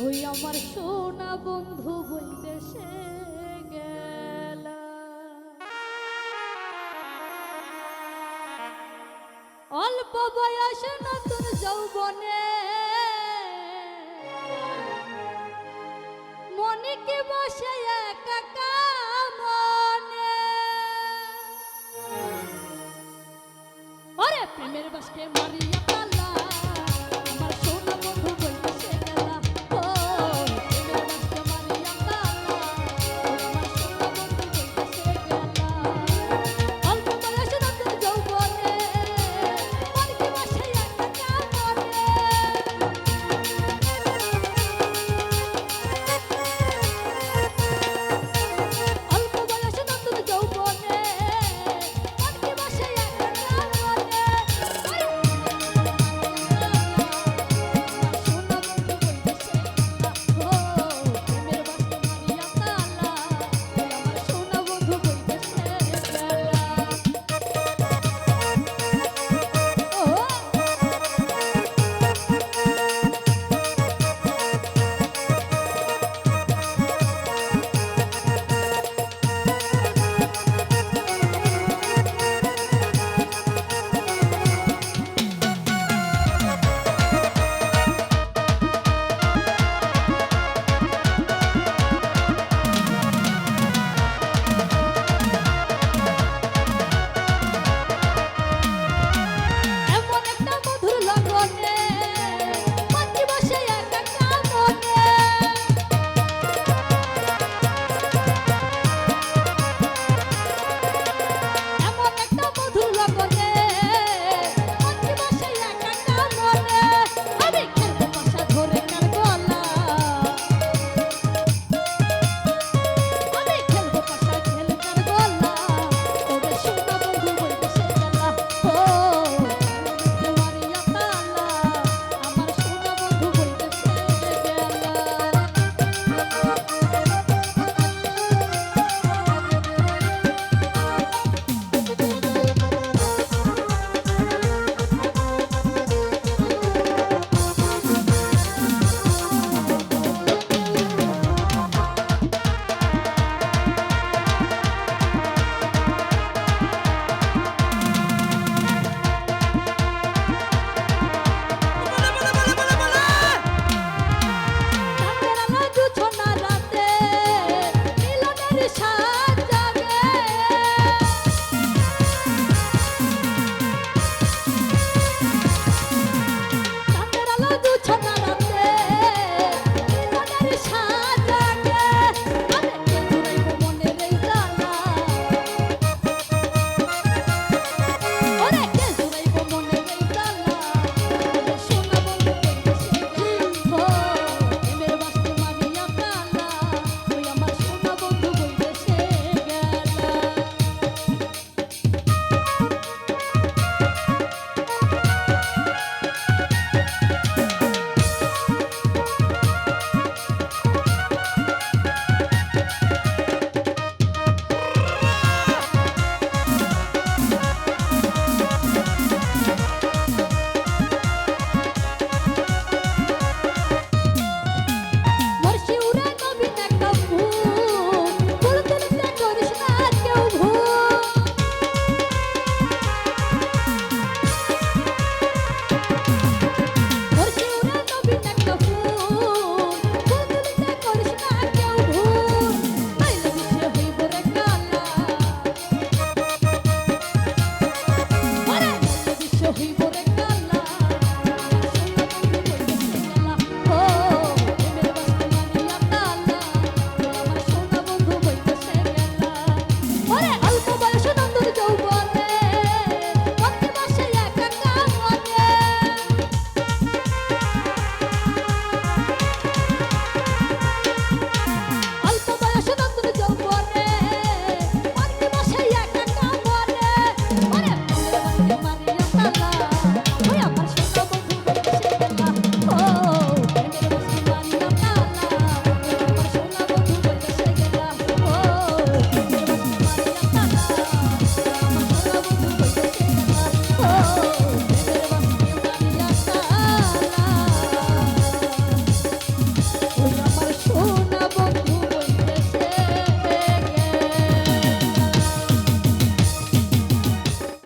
ওই আমার সোনা বন্ধু বৈদেশে গেল। অল্প বয়সে নতুন যৌবনে মনিকে বসে একা মনে ওরে প্রেমের বাসকে মারিয়া পালা